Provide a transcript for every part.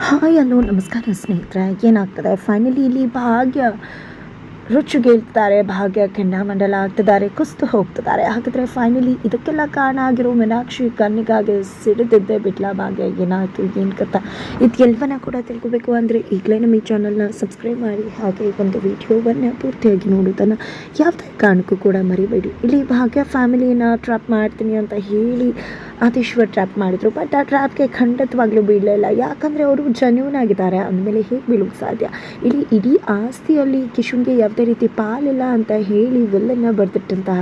Hi hello ನಮಸ್ಕಾರ ಸ್ನೇಹಿತರೆ. ಏನಾಗ್ತದೆ? ಫೈನಲಿ ಇಲ್ಲಿ ಭಾಗ್ಯ. ರುಚಿಗೇಳ್ತಾರೆ ಭಾಗ್ಯ ಮಂಡಲ ಆಗ್ತಿದ್ದಾರೆ, ಕುಸ್ತು ಹೋಗ್ತಿದ್ದಾರೆ. ಹಾಗಿದ್ರೆ ಫೈನಲಿ ಇದಕ್ಕೆಲ್ಲ ಕಾರಣ ಆಗಿರೋ ಮೀನಾಕ್ಷಿ ಕಣ್ಣಿಗಾಗಿ ಸಿಡಿದಿದ್ದೆ, ಬಿಟ್ಲ ಭಾಗ್ಯ ಏನಾಯ್ತು, ಏನು ಕಥ? ಇದು ಎಲ್ಲವನ್ನ ಕೂಡ ತಿಳ್ಕೊಬೇಕು ಅಂದರೆ ಈಗಲೇ ನಮ್ಮ ಈ ಚಾನಲ್ನ ಸಬ್ಸ್ಕ್ರೈಬ್ ಮಾಡಿ, ಹಾಗೆ ಒಂದು ವಿಡಿಯೋವನ್ನು ಪೂರ್ತಿಯಾಗಿ ನೋಡೋದನ್ನು ಯಾವುದೇ ಕಾರಣಕ್ಕೂ ಕೂಡ ಮರಿಬೇಡಿ. ಇಲ್ಲಿ ಭಾಗ್ಯ ಫ್ಯಾಮಿಲಿನ ಟ್ರಾಪ್ ಮಾಡ್ತೀನಿ ಅಂತ ಹೇಳಿ ಆತೀಶ್ವರ್ ಟ್ರ್ಯಾಪ್ ಮಾಡಿದ್ರು ಬಟ್ ಆ ಟ್ರ್ಯಾಪ್ಗೆ ಖಂಡಿತವಾಗ್ಲೂ ಬೀಳಲಿಲ್ಲ ಯಾಕಂದರೆ ಅವರು ಜನ್ಯೂನ್ ಆಗಿದ್ದಾರೆ, ಅಂದಮೇಲೆ ಹೇಗೆ ಬೀಳೋಕ್ಕೆ ಸಾಧ್ಯ? ಇಲ್ಲಿ ಇಡೀ ಆಸ್ತಿಯಲ್ಲಿ ಕಿಶುನ್ಗೆ ಯಾವುದೇ ರೀತಿ ಪಾಲಿಲ್ಲ ಅಂತ ಹೇಳಿ ವಿಲ್ಲನ್ನು ಬರೆದಿಟ್ಟಂತಹ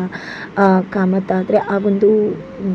ಕಾಮತ್ ಆದರೆ ಆ ಒಂದು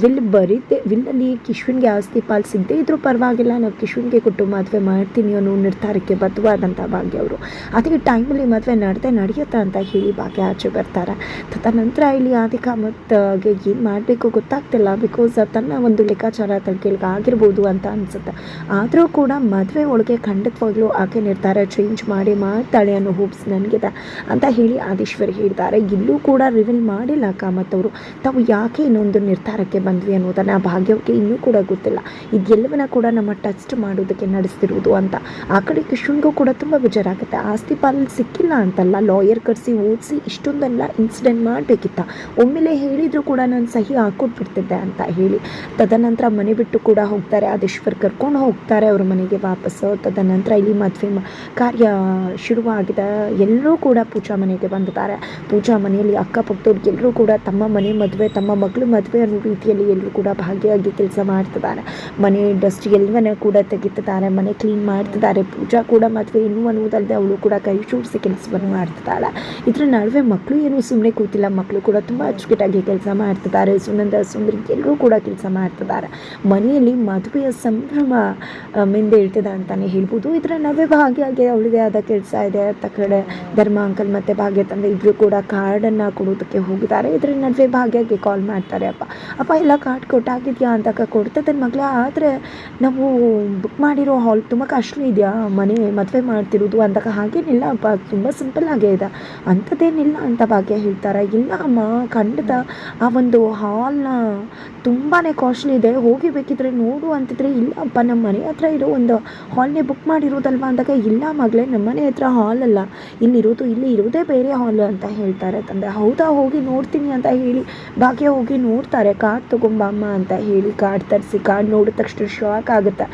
ವಿಲ್ ಬರೀತೆ, ವಿಲ್ಲಲ್ಲಿ ಕಿಶುನ್ಗೆ ಆಸ್ತಿ ಪಾಲು ಸಿಗದೆ ಇದ್ರೂ ಪರವಾಗಿಲ್ಲ. ನಾವು ಕಿಶುನ್ಗೆ ಕೊಟ್ಟು ಮದುವೆ ಮಾಡ್ತೀನಿ ಅನ್ನೋ ನಿರ್ಧಾರಕ್ಕೆ ಬದ್ಧವಾದಂಥ ಭಾಗ್ಯ ಅವರು. ಅದಕ್ಕೆ ಟೈಮಲ್ಲಿ ಮದುವೆ ನಡೆದೇ ನಡೆಯುತ್ತಾ ಅಂತ ಹೇಳಿ ಭಾಗ್ಯ ಆಚೆ ಬರ್ತಾರೆ. ತದನಂತರ ಇಲ್ಲಿ ಆದಿ ಕಾಮತ್ಗೆ ಏನು ಮಾಡಬೇಕು ಗೊತ್ತಾಗ್ತಿಲ್ಲ ಬಿಕಾಸ್ ತನ್ನ ಒಂದು ಲೆಕ್ಕಾಚಾರ ತಡ್ಕೆಲ್ಗೆ ಆಗಿರ್ಬೋದು ಅಂತ ಅನಿಸುತ್ತೆ. ಆದರೂ ಕೂಡ ಮದುವೆ ಒಳಗೆ ಖಂಡಿತವಾಗ್ಲೂ ಆಕೆ ನಿರ್ಧಾರ ಚೇಂಜ್ ಮಾಡಿ ಮಾಡ್ತಾಳೆ ಅನ್ನೋ ಹೋಪ್ಸ್ ನನಗಿದೆ. ಅಂತ ಹೇಳಿ ಆದೀಶ್ವರ್ ಹೇಳ್ತಾರೆ ಇಲ್ಲೂ ಕೂಡ ರಿವೀಲ್ ಮಾಡಿಲ್ಲ ಕಾಮತ್ ಅವರು. ತಾವು ಯಾಕೆ ಇನ್ನೊಂದು ನಿರ್ಧಾರಕ್ಕೆ ಬಂದ್ವಿ ಅನ್ನೋದನ್ನು ಭಾಗ್ಯಕ್ಕೆ ಇನ್ನೂ ಕೂಡ ಗೊತ್ತಿಲ್ಲ. ಇದೆಲ್ಲವನ್ನ ಕೂಡ ನಮ್ಮ ಟೆಸ್ಟ್ ಮಾಡೋದಕ್ಕೆ ನಡೆಸ್ತಿರುವುದು ಅಂತ. ಆ ಕಡೆ ಕೃಷ್ಣನ್ಗೂ ಕೂಡ ತುಂಬ ಬೇಜಾರಾಗುತ್ತೆ. ಆಸ್ತಿ ಸಿಕ್ಕಿಲ್ಲ ಅಂತಲ್ಲ. ಲಾಯರ್ ಕರೆಸಿ, ಓದಿಸಿ, ಇಷ್ಟೊಂದೆಲ್ಲ ಇನ್ಸಿಡೆಂಟ್ ಮಾಡಬೇಕಿತ್ತ. ಒಮ್ಮೆಲೆ ಹೇಳಿದರೂ ಕೂಡ ನಾನು ಸಹಿ ಹಾಕೊಟ್ಬಿಡ್ತಿದ್ದೆ ಅಂತ ಹೇಳಿ. ತದನಂತರ ಮನೆ ಬಿಟ್ಟು ಕೂಡ ಹೋಗ್ತಾರೆ. ಆದೇಶ್ವರ್ ಕರ್ಕೊಂಡು ಹೋಗ್ತಾರೆ ಅವ್ರ ಮನೆಗೆ ವಾಪಸ್ಸು. ತದನಂತರ ಇಲ್ಲಿ ಮದುವೆ ಕಾರ್ಯ ಶುರುವಾಗಿದೆ. ಎಲ್ಲರೂ ಕೂಡ ಪೂಜಾ ಮನೆಗೆ ಬಂದಿದ್ದಾರೆ. ಪೂಜಾ ಮನೆಯಲ್ಲಿ ಅಕ್ಕಪಕ್ಕದವ್ರು ಎಲ್ಲರೂ ಕೂಡ ತಮ್ಮ ಮನೆ ಮದುವೆ ತಮ್ಮ ಮಗಳು ಮದುವೆ ಅನ್ನೋ ರೀತಿಯಲ್ಲಿ ಎಲ್ಲರೂ ಕೂಡ ಭಾಗಿಯಾಗಿ ಕೆಲಸ ಮಾಡ್ತಿದ್ದಾರೆ. ಮನೆ ಡಸ್ಟ್ ಎಲ್ಲವನ್ನ ಕೂಡ ತೆಗಿತಿದ್ದಾರೆ ಮನೆ ಕ್ಲೀನ್ ಮಾಡ್ತಿದ್ದಾರೆ. ಪೂಜಾ ಕೂಡ ಮದುವೆ ಇನ್ನೂ ಅನ್ನುವುದಲ್ಲದೆ ಅವಳು ಕೂಡ ಕೈ ಜೋಡಿಸಿ ಕೆಲಸವನ್ನು ಮಾಡ್ತಿದ್ದಾಳೆ. ಇದರ ನಡುವೆ ಮಕ್ಕಳು ಏನು ಸುಮ್ಮನೆ ಕೂತಿಲ್ಲ. ಮಕ್ಕಳು ಕೂಡ ತುಂಬ ಅಚ್ಚುಕಟ್ಟಾಗಿ ಕೆಲಸ ಮಾಡ್ತಿದ್ದಾರೆ. ಸುನಂದ ಸುಂದರಿ ಎಲ್ಲರೂ ಕೂಡ ಕೆಲಸ ಮಾಡ್ತಿದ್ದಾರೆ. ಮನೆಯಲ್ಲಿ ಮದುವೆಯ ಸಂಭ್ರಮ ಆ, ಮಿಂದೆ ಇಳ್ತಿದೆ ಅಂತಲೇ ಹೇಳ್ಬೋದು. ಇದರ ನಡುವೆ ಭಾಗಿಯಾಗಿ ಅವಳಿಗೆ ಆದ ಕೆಲಸ ಇದೆ. ಕಡೆ ಧರ್ಮ ಮತ್ತು ಭಾಗ್ಯ ತಂದೆ ಇಬ್ಬರು ಕೂಡ ಕಾರ್ಡನ್ನು ಕೊಡೋದಕ್ಕೆ ಹೋಗಿದ್ದಾರೆ. ಇದರ ನಡುವೆ ಭಾಗ್ಯಕ್ಕೆ ಕಾಲ್ ಮಾಡ್ತಾರೆ, ಅಪ್ಪ ಅಪ್ಪ ಎಲ್ಲ ಕಾರ್ಡ್ ಕೊಟ್ಟಾಗಿದೆಯಾ? ಅಂತ ತನ್ನ ಮಗಳ. ಆದರೆ ನಾವು ಬುಕ್ ಮಾಡಿರೋ ಹಾಲ್ ತುಂಬ ಕಷ್ಟ ಇದೆಯಾ? ಮನೆ ಮದುವೆ ಮಾಡ್ತಿರೋದು ಅಂದಾಗ ಹಾಗೇನಿಲ್ಲ, ಅಪ್ಪ, ತುಂಬ ಸಿಂಪಲ್ ಆಗೇ ಇದೆ. ಅಂಥದ್ದೇನಿಲ್ಲ ಅಂತ ಭಾಗ್ಯ ಹೇಳ್ತಾರೆ. ಇಲ್ಲ ಅಮ್ಮ, ಖಂಡಿತ ಆ ಒಂದು ಹಾಲ್ನ ತುಂಬಾ ಕಾಸ್ಟ್ಲಿ ಇದೆ. ಹೋಗಿ ಬೇಕಿದ್ರೆ ನೋಡು ಅಂತಿದ್ರೆ, ಇಲ್ಲ ಅಪ್ಪ ನಮ್ಮ ಮನೆ ಹತ್ರ ಇರೋ ಒಂದು ಹಾಲ್ನೇ ಬುಕ್ ಮಾಡಿರೋದಲ್ವಾ? ಅಂದಾಗ, ಇಲ್ಲ ಮಗಳೇ ನಮ್ಮ ಮನೆ ಹತ್ರ ಹಾಲ್ ಅಲ್ಲ. ಇಲ್ಲಿರೋದು ಇಲ್ಲಿ ಇರೋದೇ ಬೇರೆ ಹಾಲ್ ಅಂತ ಹೇಳ್ತಾರೆ ತಂದೆ. ಹೌದಾ, ಹೋಗಿ ನೋಡ್ತೀನಿ ಅಂತ ಹೇಳಿ ಭಾಗ್ಯ ಹೋಗಿ ನೋಡ್ತಾರೆ. ಕಾರ್ಡ್ ತೊಗೊಂಬಮ್ಮ ಅಂತ ಹೇಳಿ ಕಾರ್ಡ್ ತರಿಸಿ ಕಾರ್ಡ್ ನೋಡಿದ ತಕ್ಷಣ ಶಾಕ್ ಆಗುತ್ತೆ.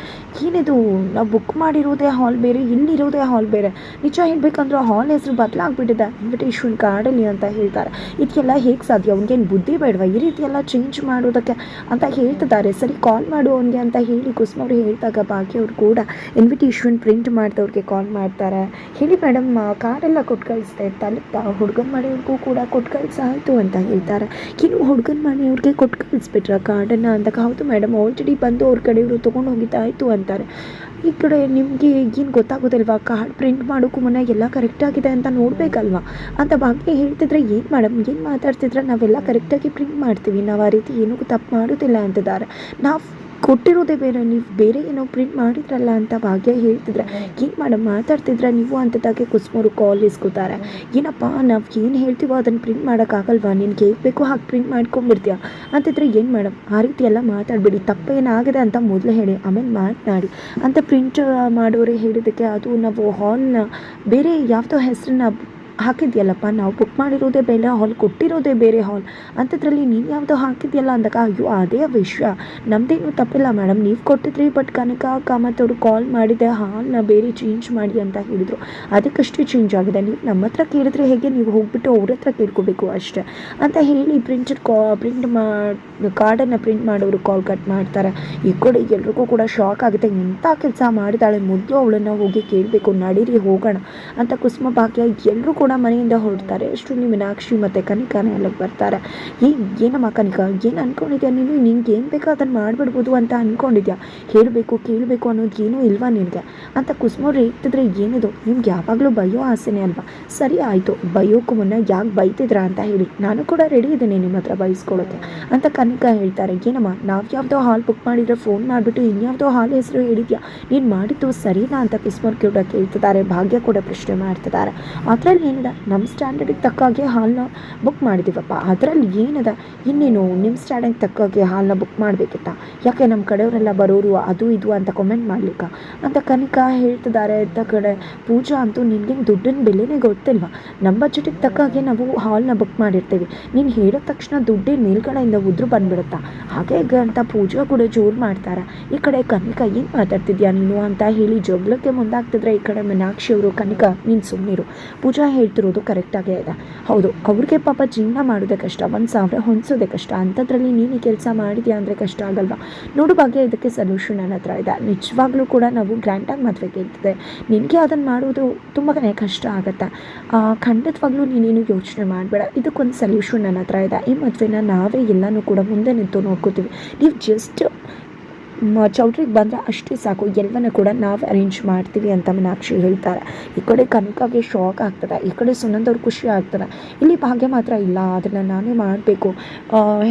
ಏನಿದು, ನಾವು ಬುಕ್ ಮಾಡಿರೋದೇ ಹಾಲ್ ಬೇರೆ, ಇಲ್ಲಿರೋದೇ ಹಾಲ್ ಬೇರೆ. ನಿಜ ಹೇಳ್ಬೇಕಂದ್ರೆ ಹಾಲ್ ಹೆಸರು ಬದಲಾಗ್ಬಿಟ್ಟಿದೆ. ಇನ್ವಿಟೇಷನ್ ಕಾರ್ಡಲ್ಲಿ ಅಂತ ಹೇಳ್ತಾರೆ. ಇದಕ್ಕೆಲ್ಲ ಹೇಗೆ ಸಾಧ್ಯ? ಅವ್ನಿಗೇನು ಬುದ್ಧಿ ಬೇಡವಾ? ಈ ರೀತಿ ಎಲ್ಲ ಚೇಂಜ್ ಮಾಡೋದಕ್ಕೆ ಅಂತ ಹೇಳ್ತಿದ್ದಾರೆ. ಸರಿ ಕಾಲ್ ಮಾಡು ಅವನಿಗೆ ಅಂತ ಹೇಳಿ ಕುಸ್ಮವ್ರು ಅವರು ಹೇಳಿದಾಗ ಅವ್ರು ಕೂಡ ಇನ್ವಿಟೇಷನ್ ಪ್ರಿಂಟ್ ಮಾಡಿದವ್ರಿಗೆ ಕಾಲ್ ಮಾಡ್ತಾರೆ. ಹೇಳಿ ಮೇಡಮ್ ಕಾರ್ಡೆಲ್ಲ ಕೊಟ್ಟು ಕಳಿಸ್ದೆ ತಲುಪ್ತಾ ಹುಡುಗನ ಮನೆಯವ್ರಿಗೂ ಕೂಡ ಕೊಟ್ಟು ಕಳಿಸಾಯಿತು ಅಂತ ಹೇಳ್ತಾರೆ. ಇನ್ನು ಹುಡುಗನ ಮನೆಯವ್ರಿಗೆ ಕೊಟ್ಟು ಕಳಿಸ್ಬಿಟ್ರ ಕಾರ್ಡನ್ನು ಅಂತ ಹೌದು ಮೇಡಮ್ ಆಲ್ರೆಡಿ ಬಂದು ಅವ್ರ ಕಡೆಯವರು ತೊಗೊಂಡು ಹೋಗಿದ್ದಾಯಿತು ಅಂತಾರೆ. ಈ ಕಡೆ ನಿಮಗೆ ಏನು ಗೊತ್ತಾಗೋದಿಲ್ವಾ? ಕಾರ್ಡ್ ಪ್ರಿಂಟ್ ಮಾಡೋಕ್ಕೂ ಮುನ್ನ ಎಲ್ಲ ಕರೆಕ್ಟಾಗಿದೆ ಅಂತ ನೋಡಬೇಕಲ್ವಾ? ಅಂತ ಬಾಕಿ ಹೇಳ್ತಿದ್ರೆ, ಏನು ಮೇಡಮ್ ಏನು ಮಾತಾಡ್ತಿದ್ರೆ? ನಾವೆಲ್ಲ ಕರೆಕ್ಟಾಗಿ ಪ್ರಿಂಟ್ ಮಾಡ್ತೀವಿ. ನಾವು ಆ ರೀತಿ ಏನೂ ತಪ್ಪು ಮಾಡೋದಿಲ್ಲ ಅಂತಿದ್ದಾರೆ. ನಾವು ಕೊಟ್ಟಿರೋದೇ ಬೇರೆ, ನೀವು ಬೇರೆ ಏನೋ ಪ್ರಿಂಟ್ ಮಾಡಿದ್ರಲ್ಲ ಅಂತ ಭಾಗ್ಯ ಹೇಳ್ತಿದ್ರೆ. ಏನು ಮಾಡಮ್ ಮಾತಾಡ್ತಿದ್ರೆ ನೀವು ಅಂಥದ್ದಾಗೆ ಕುಸ್ಮೂರು ಕಾಲ್ ಇಸ್ಕೋತಾರೆ ಏನಪ್ಪ, ನಾವು ಏನು ಹೇಳ್ತೀವೋ ಅದನ್ನು ಪ್ರಿಂಟ್ ಮಾಡೋಕ್ಕಾಗಲ್ವಾ? ನಿನ್ಗೆ ಹೇಗೆ ಬೇಕೋ ಹಾಗೆ ಪ್ರಿಂಟ್ ಮಾಡ್ಕೊಂಬಿಡ್ತೀಯ ಅಂತಿದ್ರೆ ಏನು ಮಾಡಮ್ ಆ ರೀತಿ ಎಲ್ಲ ಮಾತಾಡಬೇಡಿ. ತಪ್ಪೇನಾಗಿದೆ ಅಂತ ಮೊದಲು ಹೇಳಿ, ಆಮೇಲೆ ಮಾತನಾಡಿ. ಅಂತ ಪ್ರಿಂಟ್ ಮಾಡೋರೇ ಹೇಳಿದ್ದಕ್ಕೆ ಅದು ನಾವು ಹಾಲ್ನ ಬೇರೆ ಯಾವುದೋ ಹೆಸರನ್ನ ಹಾಕಿದ್ಯಲ್ಲಪ್ಪ, ನಾವು ಬುಕ್ ಮಾಡಿರೋದೇ ಬೇರೆ ಹಾಲ್ ಕೊಟ್ಟಿರೋದೇ ಬೇರೆ ಹಾಲ್ ಅಂಥದ್ರಲ್ಲಿ ನೀನು ಯಾವುದೋ ಹಾಕಿದ್ಯಲ್ಲ ಅಂದಾಗ, ಅಯ್ಯೋ, ಅದೇ ವಿಷಯ. ನಮ್ಮದೇನು ತಪ್ಪಿಲ್ಲ ಮೇಡಮ್ ನೀವು ಕೊಟ್ಟಿದ್ರಿ ಬಟ್ ಕನಕ ಅವರು ಕಾಲ್ ಮಾಡಿದೆ ಹಾಲ್ನ ಬೇರೆ ಚೇಂಜ್ ಮಾಡಿ ಅಂತ ಹೇಳಿದರು. ಅದಕ್ಕಷ್ಟೇ ಚೇಂಜ್ ಆಗಿದೆ. ನೀವು ನಮ್ಮ ಹತ್ರ ಕೇಳಿದ್ರೆ ಹೇಗೆ? ನೀವು ಹೋಗ್ಬಿಟ್ಟು ಅವ್ರ ಹತ್ರ ಕೇಳ್ಕೋಬೇಕು ಅಷ್ಟೇ. ಅಂತ ಹೇಳಿ ಪ್ರಿಂಟರ್ ಕಾ ಪ್ರಿಂಟ್ ಮಾ ಕಾರ್ಡನ್ನು ಪ್ರಿಂಟ್ ಮಾಡೋರು ಕಾಲ್ ಕಟ್ ಮಾಡ್ತಾರೆ. ಈ ಕಡೆ ಎಲ್ರಿಗೂ ಕೂಡ ಶಾಕ್ ಆಗುತ್ತೆ. ಎಂಥ ಕೆಲಸ ಮಾಡಿದಾಳೆ, ಮೊದಲು ಅವಳನ್ನು ಹೋಗಿ ಕೇಳಬೇಕು, ನಡೀರಿ, ಹೋಗೋಣ. ಅಂತ ಕುಸುಮ ಭಾಗ್ಯ ಎಲ್ಲರೂ ಕೂಡ ಮನೆಯಿಂದ ಹೊರಡ್ತಾರೆ. ಅಷ್ಟರಲ್ಲಿ ಮೀನಾಕ್ಷಿ ಮತ್ತು ಕನಿಕಾನೇ ಅಲ್ಲಿಗೆ ಬರ್ತಾರೆ. ಏ, ಏನಮ್ಮ ಕನಿಕ, ಏನು ಅನ್ಕೊಂಡಿದ್ಯಾ ನೀನು? ನಿಂಗೆ ಏನು ಬೇಕೋ ಅದನ್ನು ಮಾಡಿಬಿಡ್ಬೋದು ಅಂತ ಅಂದ್ಕೊಂಡಿದ್ಯಾ ಹೇಳಬೇಕು, ಕೇಳಬೇಕು ಅನ್ನೋದು ಏನೂ ಇಲ್ವಾ ನಿನಗೆ? ಅಂತ ಕುಸುಮವ್ರು ಇರ್ತಿದ್ರೆ ಏನಿದು? ನಿಮ್ಗೆ ಯಾವಾಗಲೂ ಬಯೋ ಆಸೆನೇ ಅಲ್ವಾ? ಸರಿ, ಆಯಿತು. ಬಯೋಕ್ಕೂ ಮುನ್ನ ಯಾಕೆ ಬೈತಿದ್ರಾ ಅಂತ ಹೇಳಿ. ನಾನು ಕೂಡ ರೆಡಿ ಇದ್ದೀನಿ ನಿಮ್ಮ ಹತ್ರ ಬೈಸ್ಕೊಳ್ಳೋಕ್ಕೆ ಅಂತ ಕನಿಕ ಹೇಳ್ತಾರೆ. ಏನಮ್ಮ, ನಾವು ಯಾವುದೋ ಹಾಲ್ ಬುಕ್ ಮಾಡಿದರೆ ಫೋನ್ ಮಾಡಿಬಿಟ್ಟು ಇನ್ಯಾವುದೋ ಹಾಲ್ ಹೆಸರು ಹೇಳಿದ್ಯಾ? ನೀನು ಮಾಡಿದ್ದು ಸರಿನಾ? ಅಂತ ಕುಸುಮವ್ರು ಕೂಡ ಕೇಳ್ತಿದ್ದಾರೆ. ಭಾಗ್ಯ ಕೂಡ ಪ್ರಶ್ನೆ ಮಾಡ್ತಿದ್ದಾರೆ. ಅದರಲ್ಲಿ ಏನಿದೆ? ನಮ್ಮ ಸ್ಟ್ಯಾಂಡರ್ಡಿಗೆ ತಕ್ಕಾಗೆ ಹಾಲನ್ನ ಬುಕ್ ಮಾಡಿದ್ದೀವಪ್ಪ ಅದರಲ್ಲಿ ಏನದ? ಇನ್ನೇನು ನಿಮ್ಮ ಸ್ಟ್ಯಾಂಡರ್ಡ್ ತಕ್ಕಾಗೆ ಹಾಲನ್ನ ಬುಕ್ ಮಾಡಬೇಕಿತ್ತ? ಯಾಕೆ ನಮ್ಮ ಕಡೆಯವರೆಲ್ಲ ಬರೋರು ಅದು ಇದು ಅಂತ ಕಮೆಂಟ್ ಮಾಡ್ಲಿಕ್ಕ? ಅಂತ ಕನಿಕಾ ಹೇಳ್ತಿದ್ದಾರೆ ಅಂತ ಕಡೆ ಪೂಜಾ ಅಂತೂ ನಿನಗೆ ದುಡ್ಡಿನ ಬೆಲೆನೇ ಗೊತ್ತಿಲ್ವಾ? ನಮ್ಮ ಬಜೆಟಿಗೆ ತಕ್ಕಾಗೆ ನಾವು ಹಾಲನ್ನ ಬುಕ್ ಮಾಡಿರ್ತೀವಿ. ನೀನು ಹೇಳಿದ ತಕ್ಷಣ ದುಡ್ಡಿನ ಮೇಲ್ಗಡೆಯಿಂದ ಉದ್ರು ಬಂದ್ಬಿಡುತ್ತಾ? ಹಾಗೆ ಅಂತ ಪೂಜಾ ಕೂಡ ಜೋರು ಮಾಡ್ತಾರೆ. ಈ ಕಡೆ ಕನಿಕಾ ಏನು ಮಾತಾಡ್ತಿದ್ಯಾ ನೀನು ಅಂತ ಹೇಳಿ ಜಗಳಕ್ಕೆ ಮುಂದಾಗ್ತಿದ್ರೆ ಈ ಕಡೆ ಮೀನಾಕ್ಷಿ ಅವರು, ಕನಿಕಾ ನೀನು ಸುಮ್ಮನಿರು ಪೂಜಾ ಹೇಳ್ತಿರೋದು ಕರೆಕ್ಟಾಗೇ ಇದೆ. ಹೌದು, ಅವ್ರಿಗೆ ಪಾಪ ಜೀವನ ಮಾಡೋದೇ ಕಷ್ಟ, ಒಂದು ಸಾವಿರ ಹೊಂದಿಸೋದೇ ಕಷ್ಟ, ಅಂಥದ್ರಲ್ಲಿ ನೀನು ಕೆಲಸ ಮಾಡಿದ್ಯಾ ಅಂದರೆ ಕಷ್ಟ ಆಗಲ್ವಾ? ನೋಡು ಬಗ್ಗೆ ಇದಕ್ಕೆ ಸೊಲ್ಯೂಷನ್ ನನ್ನ ಹತ್ರ ಇದೆ. ನಿಜವಾಗ್ಲೂ ಕೂಡ ನಾವು ಗ್ರ್ಯಾಂಡಾಗಿ ಮದುವೆ ಕೇಳ್ತಿದೆ. ನಿನಗೆ ಅದನ್ನು ಮಾಡೋದು ತುಂಬಾ ಕಷ್ಟ ಆಗುತ್ತೆ. ಖಂಡಿತವಾಗ್ಲೂ ನೀನೇನು ಯೋಚನೆ ಮಾಡಬೇಡ. ಇದಕ್ಕೊಂದು ಸೊಲ್ಯೂಷನ್ ನನ್ನ ಹತ್ರ ಇದೆ. ಈ ಮದುವೆನ ನಾವೇ ಎಲ್ಲನೂ ಕೂಡ ಮುಂದೆ ನಿಂತು ನೋಡ್ಕೋತೀವಿ. ನೀವು ಜಸ್ಟ್ ಚೌಟ್ರಿಗೆ ಬಂದರೆ ಅಷ್ಟೇ ಸಾಕು. ಎಲ್ಲವನ್ನ ಕೂಡ ನಾವು ಅರೇಂಜ್ ಮಾಡ್ತೀವಿ ಅಂತ ಮೀನಾಕ್ಷಿ ಹೇಳ್ತಾರೆ. ಈ ಕಡೆ ಕನಕಾಗೆ ಶಾಕ್ ಆಗ್ತದೆ, ಈ ಕಡೆ ಸುನಂದವ್ರು ಖುಷಿ ಆಗ್ತದೆ. ಇಲ್ಲಿ ಭಾಗ್ಯ ಮಾತ್ರ ಇಲ್ಲ ಅದನ್ನು ನಾನೇ ಮಾಡಬೇಕು.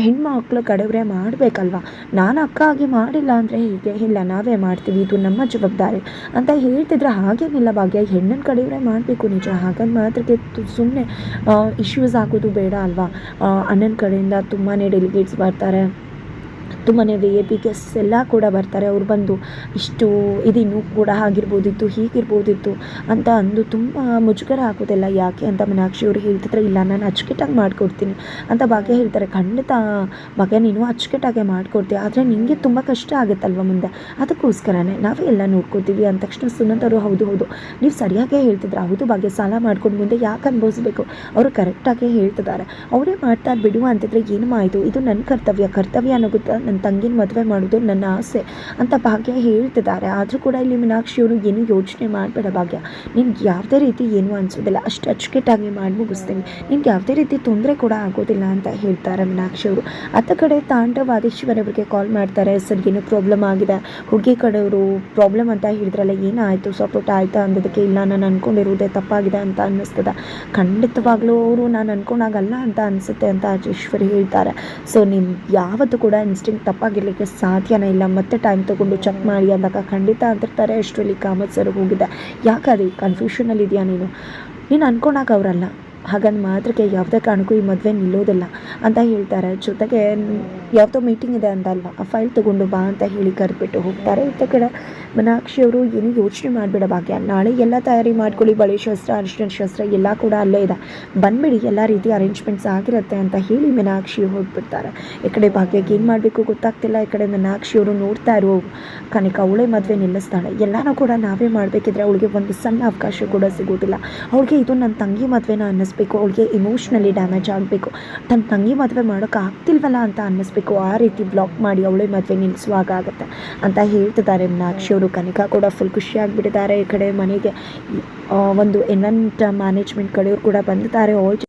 ಹೆಣ್ಮಕ್ಳು ಕಡೆಯವರೇ ಮಾಡಬೇಕಲ್ವ? ನಾನು ಅಕ್ಕ ಆಗಿ ಮಾಡಿಲ್ಲ ಅಂದರೆ ಹೀಗೆ? ಇಲ್ಲ, ನಾವೇ ಮಾಡ್ತೀವಿ, ಇದು ನಮ್ಮ ಜವಾಬ್ದಾರಿ ಅಂತ ಹೇಳ್ತಿದ್ರೆ ಹಾಗೇನಿಲ್ಲ ಭಾಗ್ಯ. ಹೆಣ್ಣಿನ ಕಡೆಯವರೇ ಮಾಡಬೇಕು ನಿಜ. ಹಾಗಂದು ಮಾತ್ರಕ್ಕೆ ಸುಮ್ಮನೆ ಇಶ್ಯೂಸ್ ಆಗೋದು ಬೇಡ ಅಲ್ವಾ? ಅಣ್ಣನ ಕಡೆಯಿಂದ ತುಂಬಾ ಡೆಲಿಗೇಟ್ಸ್ ಬರ್ತಾರೆ. ತುಂಬಾ ವಿ ಎ ಪಿ ಗೆಸ್ಟ್ಸ್ ಎಲ್ಲ ಕೂಡ ಬರ್ತಾರೆ. ಅವ್ರು ಬಂದು ಇಷ್ಟು ಇದಿನ್ನು ಕೂಡ ಆಗಿರ್ಬೋದಿತ್ತು, ಹೀಗಿರ್ಬೋದಿತ್ತು ಅಂತ ಅಂದು ತುಂಬ ಮುಜುಗರ ಆಗೋದಿಲ್ಲ ಯಾಕೆ ಅಂತ ಮೀನಾಕ್ಷಿ ಅವರು ಹೇಳ್ತಿದ್ರೆ, ಇಲ್ಲ, ನಾನು ಅಚ್ಚುಕಟ್ಟಾಗಿ ಮಾಡಿಕೊಡ್ತೀನಿ ಅಂತ ಭಾಗ್ಯ ಹೇಳ್ತಾರೆ. ಖಂಡಿತ ಭಾಗ್ಯ ನೀನು ಅಚ್ಚುಕಟ್ಟಾಗೆ ಮಾಡಿಕೊಡ್ತೀಯ, ಆದರೆ ನಿಮಗೆ ತುಂಬ ಕಷ್ಟ ಆಗುತ್ತಲ್ವ ಮುಂದೆ? ಅದಕ್ಕೋಸ್ಕರನೇ ನಾವೇ ಎಲ್ಲ ನೋಡ್ಕೊತೀವಿ ಅಂದ ತಕ್ಷಣ ಸುನಂತರು ಹೌದು ಹೌದು, ನೀವು ಸರಿಯಾಗೇ ಹೇಳ್ತಿದ್ರೆ, ಹೌದು, ಭಾಗ್ಯ, ಸಾಲ ಮಾಡ್ಕೊಂಡು ಮುಂದೆ ಯಾಕೆ ಅನುಭವಿಸ್ಬೇಕು? ಅವರು ಕರೆಕ್ಟಾಗೇ ಹೇಳ್ತಿದ್ದಾರೆ. ಅವರೇ ಮಾಡ್ತಾ ಬಿಡುವ ಅಂತಿದ್ರೆ ಏನು ಮಾಯಿತು ಇದು ನನ್ನ ಕರ್ತವ್ಯ ಕರ್ತವ್ಯ ಅನ್ನೋ ನನ್ನ ತಂಗಿನ ಮದುವೆ ಮಾಡೋದು ನನ್ನ ಆಸೆ ಅಂತ ಭಾಗ್ಯ ಹೇಳ್ತಿದ್ದಾರೆ. ಆದರೂ ಕೂಡ ಇಲ್ಲಿ ಮೀನಾಕ್ಷಿಯವರು ಏನು ಯೋಚನೆ ಮಾಡಬೇಡ ಭಾಗ್ಯ. ನಿನ್ಗೆ ಯಾವುದೇ ರೀತಿ ಏನೂ ಅನಿಸೋದಿಲ್ಲ. ಅಷ್ಟು ಅಚ್ಚುಕಟ್ಟಾಗಿ ಮಾಡಿ ಮುಗಿಸ್ತೀನಿ. ನಿನ್ಗೆ ಯಾವುದೇ ರೀತಿ ತೊಂದರೆ ಕೂಡ ಆಗೋದಿಲ್ಲ ಅಂತ ಹೇಳ್ತಾರೆ ಮೀನಾಕ್ಷಿ ಅವರು. ಅತ್ತ ಕಡೆ ಅವರಿಗೆ ಕಾಲ್ ಮಾಡ್ತಾರೆ. ಸರ್, ಏನೋ ಪ್ರಾಬ್ಲಮ್ ಆಗಿದೆ. ಹುಡುಗಿ ಕಡೆಯವರು ಪ್ರಾಬ್ಲಮ್ ಅಂತ ಹೇಳಿದ್ರಲ್ಲ, ಏನಾಯಿತು? ಸಪೋರ್ಟ್ ಆಯಿತಾ? ಅಂದದಕ್ಕೆ, ಇಲ್ಲ, ನಾನು ಅಂದ್ಕೊಂಡಿರೋದೇ ತಪ್ಪಾಗಿದೆ ಅಂತ ಅನ್ನಿಸ್ತದೆ. ಖಂಡಿತವಾಗ್ಲೂ ಅವರು ನಾನು ಅಂದ್ಕೊಂಡಾಗಲ್ಲ ಅಂತ ಅನಿಸುತ್ತೆ ಅಂತ ರಾಜೇಶ್ವರಿ ಹೇಳ್ತಾರೆ. ಸೊ ನೀವು ಯಾವತ್ತೂ ಕೂಡ ಇನ್ಸ್ಟಿಂಗ್ ತಪ್ಪಾಗಿರ್ಲಿಕ್ಕೆ ಸಾಧ್ಯನೇ ಇಲ್ಲ. ಮತ್ತೆ ಟೈಮ್ ತೊಗೊಂಡು ಚೆಕ್ ಮಾಡಿ ಅಂದಾಗ ಖಂಡಿತ ಅಂತಿರ್ತಾರೆ, ಅಷ್ಟರಲ್ಲಿ ಕಾಮತ್ ಸರ್ ಹೋಗಿದೆ. ಯಾಕಾದ್ರೆ ಕನ್ಫ್ಯೂಷನಲ್ಲಿ ಇದೆಯಾ ನೀನು? ನೀನು ಅನ್ಕೊಂಡಾಗ ಅವರಲ್ಲ. ಹಾಗಂದು ಮಾತ್ರಕ್ಕೆ ಯಾವುದೇ ಕಾರಣಕ್ಕೂ ಈ ಮದುವೆ ನಿಲ್ಲೋದಿಲ್ಲ ಅಂತ ಹೇಳ್ತಾರೆ. ಜೊತೆಗೆ ಯಾವುದೋ ಮೀಟಿಂಗ್ ಇದೆ ಅಂತ ಅಲ್ವಾ ಆ ಫೈಲ್ ತೊಗೊಂಡು ಬಾ ಅಂತ ಹೇಳಿ ಕರೆದ್ಬಿಟ್ಟು ಹೋಗ್ತಾರೆ. ಇತ್ತ ಕಡೆ ಮೀನಾಕ್ಷಿಯವರು ಏನು ಯೋಚನೆ ಮಾಡಿಬಿಡ ಭಾಗ್ಯ. ನಾಳೆ ಎಲ್ಲ ತಯಾರಿ ಮಾಡ್ಕೊಳ್ಳಿ, ಬಳೆ ಶಾಸ್ತ್ರ ಅರಿಶಿನ ಶಸ್ತ್ರ ಎಲ್ಲ ಕೂಡ ಅಲ್ಲೇ ಇದೆ. ಬಂದ್ಬಿಡಿ, ಎಲ್ಲ ರೀತಿ ಅರೇಂಜ್ಮೆಂಟ್ಸ್ ಆಗಿರುತ್ತೆ ಅಂತ ಹೇಳಿ ಮೀನಾಕ್ಷಿ ಹೋಗ್ಬಿಡ್ತಾರೆ. ಈ ಕಡೆ ಭಾಗ್ಯಕ್ಕೆ ಏನು ಮಾಡಬೇಕು ಗೊತ್ತಾಗ್ತಿಲ್ಲ. ಈ ಕಡೆ ಮೀನಾಕ್ಷಿ ಅವರು ನೋಡ್ತಾ ಇರೋ ಕನಿಕ ಅವಳೇ ಮದುವೆ ನಿಲ್ಲಿಸ್ತಾಳೆ. ಎಲ್ಲನೂ ಕೂಡ ನಾವೇ ಮಾಡಬೇಕಿದ್ರೆ ಅವಳಿಗೆ ಒಂದು ಸಣ್ಣ ಅವಕಾಶ ಕೂಡ ಸಿಗೋದಿಲ್ಲ. ಅವಳಿಗೆ ಇದು ನನ್ನ ತಂಗಿ ಮದುವೆನ ಅನ್ನಿಸ್ಬೇಕು, ಅವಳಿಗೆ ಇಮೋಷ್ನಲಿ ಡ್ಯಾಮೇಜ್ ಆಗಬೇಕು. ತನ್ನ ತಂಗಿ ಮದುವೆ ಮಾಡೋಕೆ ಆಗ್ತಿಲ್ವಲ್ಲ ಅಂತ ಅನ್ನಿಸ್ಬೇಕು. ಆ ರೀತಿ ಬ್ಲಾಕ್ ಮಾಡಿ ಅವಳೇ ಮದುವೆ ನಿಲ್ಲಿಸುವಾಗ ಆಗುತ್ತೆ ಅಂತ ಹೇಳ್ತಿದ್ದಾರೆ ಅವರು ಕನಿಕಾ ಕೂಡ ಫುಲ್ ಖುಷಿಯಾಗಿಬಿಟ್ಟಿದ್ದಾರೆ ಈ ಕಡೆ ಮನೆಗೆ. ಒಂದು ಎನ್ವೆಂಟ್ ಮ್ಯಾನೇಜ್ಮೆಂಟ್ ಕಡೆಯವರು ಕೂಡ ಬಂದಿದ್ದಾರೆ. ಆಲ್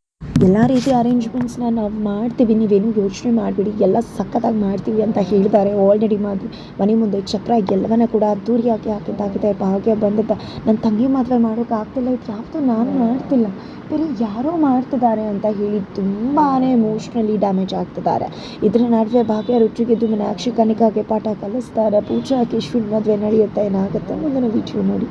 ಎಲ್ಲ ರೀತಿ ಅರೇಂಜ್ಮೆಂಟ್ಸ್ನ ನಾವು ಮಾಡ್ತೀವಿ ನೀವೇನು ಯೋಚನೆ ಮಾಡಿಬಿಡಿ, ಎಲ್ಲ ಸಖತ್ತಾಗಿ ಮಾಡ್ತೀವಿ ಅಂತ ಹೇಳಿದ್ದಾರೆ ಆಲ್ರೆಡಿ ಮಾಡಿ ಮನೆ ಮುಂದೆ ಚಕ್ರ ಎಲ್ಲವನ್ನ ಕೂಡ ಅದ್ದೂರಿಯಾಗಿ ಹಾಕಿದ್ದಾಗಿದೆ, ಭಾಗ್ಯ ಬಂದಿದ್ದ. ನನ್ನ ತಂಗಿ ಮದುವೆ ಮಾಡೋಕೆ ಆಗ್ತಿಲ್ಲ, ಇದು ಯಾವುದು ನಾನು ಮಾಡ್ತಿಲ್ಲ. ಬೇರೆ ಯಾರೋ ಮಾಡ್ತಿದ್ದಾರೆ ಅಂತ ಹೇಳಿ ತುಂಬಾ ಎಮೋಷ್ನಲಿ ಡ್ಯಾಮೇಜ್ ಆಗ್ತಿದ್ದಾರೆ. ಇದರ ನಡುವೆ ಭಾಗ್ಯ ರುಚಿಗೆದ್ದು ಮೀನಾಕ್ಷಿ ಕನಿಕಾಗೆ ಪಾಠ ಕಲಿಸ್ತಾರೆ. ಪೂಜಾ, ಕೇಶ್ವಿನ್ ಮದುವೆ ನಡೆಯುತ್ತೆ ಏನಾಗುತ್ತೆ ಮುಂದಿನ ವಿಡಿಯೋ ನೋಡಿ.